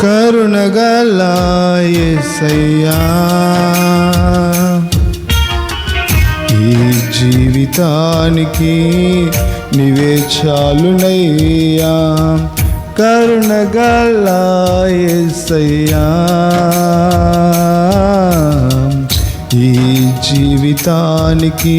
కరుణగలాయసయ్యా ఈ జీవితానికి నీవే చాలునయ్యా కరుణగల ఈ జీవితానికి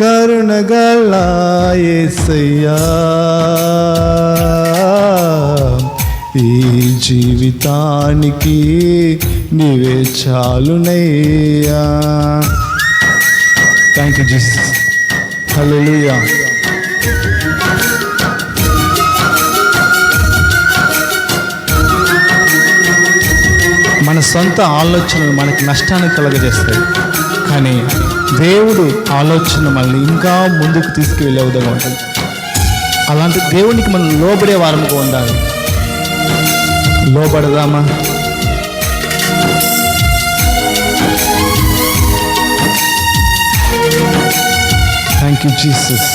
కరుణగల ఈ జీవితానికి నీవే చాలునయ్యా థ్యాంక్ యూ జీసస్ హల్లెలూయా మన సొంత ఆలోచనలు మనకి నష్టాన్ని కలగజేస్తాయి. కానీ దేవుడు ఆలోచన మనల్ని ఇంకా ముందుకు తీసుకువెళ్ళే విధంగా ఉంటుంది. అలాంటి దేవునికి మనం లోబడే వారముగా ఉండాలి. లోబడదామా? థ్యాంక్ యూ జీసస్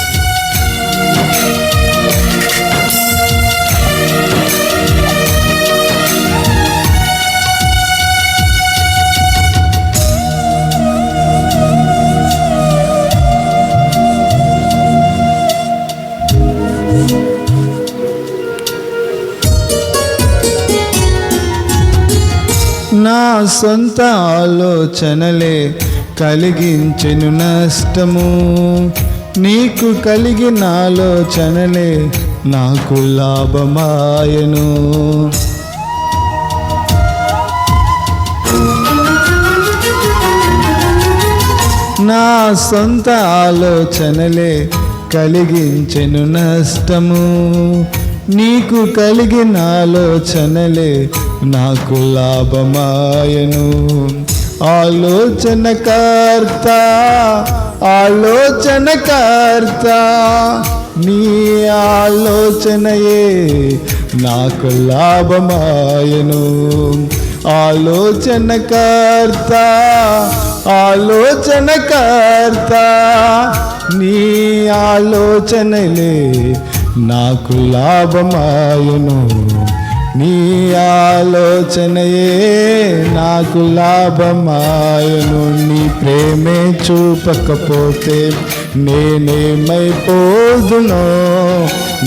నా సొంత ఆలోచనలే కలిగించెను నష్టము. నీకు కలిగిన ఆలోచనలే నాకు లాభమాయను. నా సొంత ఆలోచనలే కలిగించెను నష్టము. నీకు కలిగిన ఆలోచనలే నాకు లాభమాయను. ఆలోచనకర్త ఆలోచనకర్త నీ ఆలోచనయే నాకు లాభమాయను. ఆలోచనకర్త ఆలోచనకర్త నీ ఆలోచనలే నాకు లాభమాయను. నీ ఆలోచనయే నాకు లాభమాయను. నీ ప్రేమే చూపకపోతే నేనేమైపోదునో?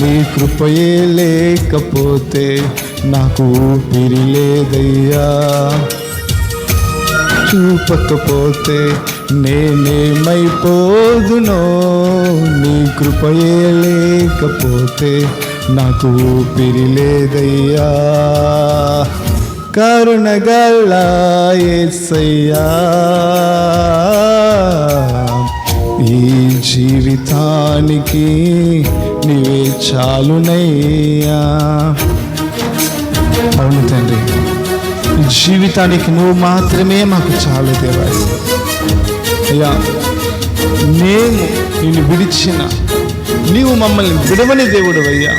నీ కృపయే లేకపోతే నాకు ఊపిరి లేదయ్యా. చూపకపోతే నేనేమైపోదునో నీ కృపయే లేకపోతే నాకు ఊపిరి లేదయ్యా. కరుణగల ఏసయ్యా ఈ జీవితానికి నీవే చాలునయ్యా. అవును తండ్రి జీవితానికి నువ్వు మాత్రమే మాకు చాలు దేవా. అయ్యా మేము నిన్ను విడిచిన. నీవు మమ్మల్ని విడవని దేవుడు అయ్యా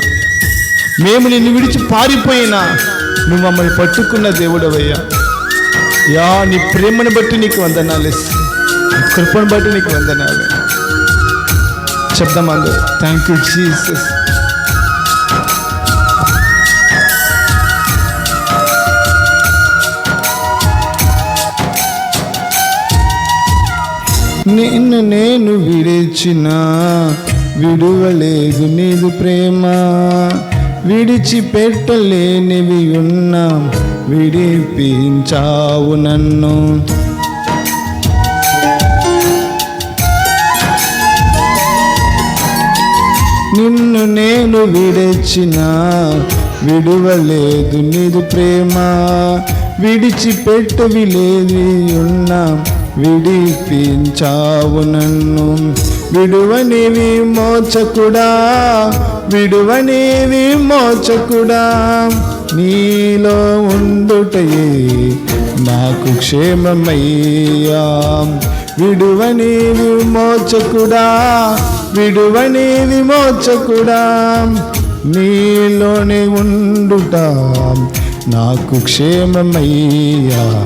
మేము నిన్ను విడిచి పారిపోయినా. నువ్వు మమ్మల్ని పట్టుకున్న దేవుడు అయ్యా యా నీ ప్రేమను బట్టి నీకు వందనాలు. నీ కృపను బట్టి నీకు వందనాలు. చెప్దాం అందరూ. థ్యాంక్ యూ జీసస్ నిన్ను నేను విడిచిన విడువలేదు నీదు ప్రేమ. విడిచిపెట్టలేనివి ఉన్నా విడిపించావు నన్ను. నిన్ను నేను విడిచిన విడువలేదు నీదు ప్రేమ. విడిచిపెట్టవి లేని ఉన్నా విడిపించావు నన్ను. విడువని విమోచకుడా విడువని విమోచకుడా. నీలో ఉండుటయే నాకు క్షేమమయ్యా. విడువని విమోచకుడా విడువని విమోచకుడా. నీలోనే ఉండుట నాకు క్షేమమయ్యా.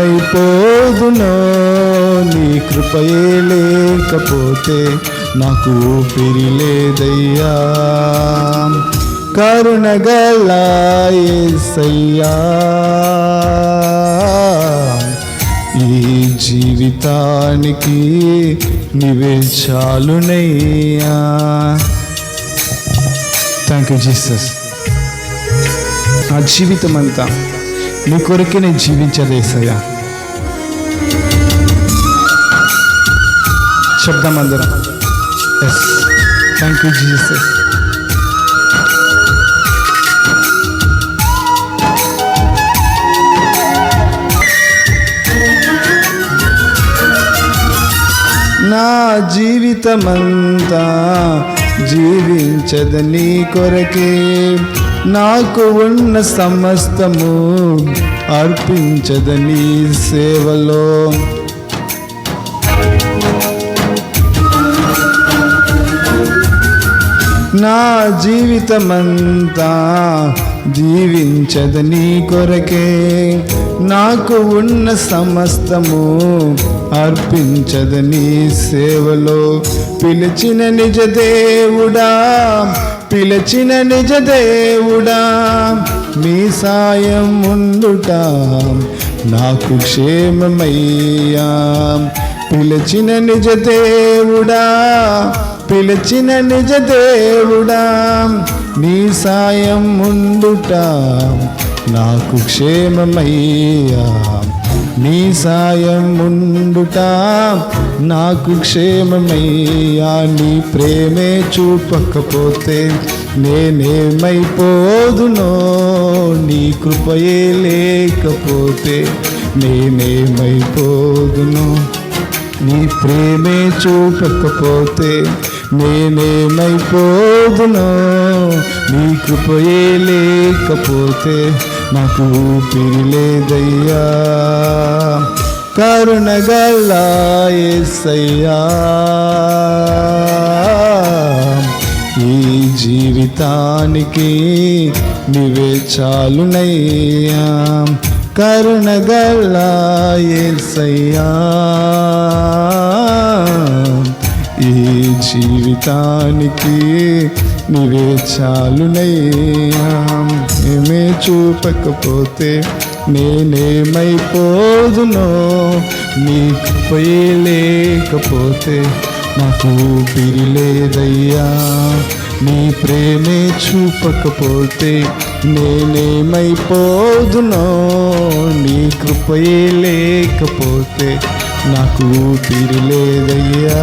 నేనేమైపోదునో నీ కృపయే లేకపోతే నాకు ఊపిరి లేదయ్యా. కరుణగల యేసయ్యా ఈ జీవితానికి నీవే చాలునయ్యా. థ్యాంక్ యూ జీసస్ నా జీవితం అంతా నీ కొరకే నేను జీవించలేసయ్యా శబ్దం అందరం. ఎస్ థ్యాంక్ యూ జీసస్ నా జీవితమంతా జీవించదని కొరకే నాకు ఉన్న సమస్తము అర్పించదని సేవలో నా జీవితమంతా జీవించదని కొరకే. నాకు ఉన్న సమస్తము అర్పించదని సేవలో. పిలిచిన నిజ దేవుడా పిలిచిన నిజ దేవుడా మీ సాయం ఉండుట నాకు క్షేమమయ్యా. పిలిచిన నిజ దేవుడా పిలిచిన నిజ దేవుడా నీ సాయం ఉండుట నాకు క్షేమమయ్యా నీ సాయం ఉండుట నాకు క్షేమమయ్యా నీ ప్రేమే చూపకపోతే నేనేమైపోదునో? నీ కృపయే లేకపోతే నేనేమైపోదునో? నీ ప్రేమే చూపకపోతే నేనేమైపోదును? నీ కృపయే లేకపోతే నాకు ఊపిరి లేదయ్యా. కరుణగల యేసయ్యా ఈ జీవితానికి నివే చాలునయ్యా. కరుణగల యేసయ్యా ఈ జీవితానికి నీవే చాలునయ్యా. ఏమే చూపకపోతే నేనేమైపోదునో? నీకు కృపయే లేకపోతే నాకు ఊపిరి లేదయ్యా. నీ ప్రేమే చూపకపోతే నేనేమైపోదునో నీ కృపయే లేకపోతే నాకు ఊపిరి లేదయ్యా.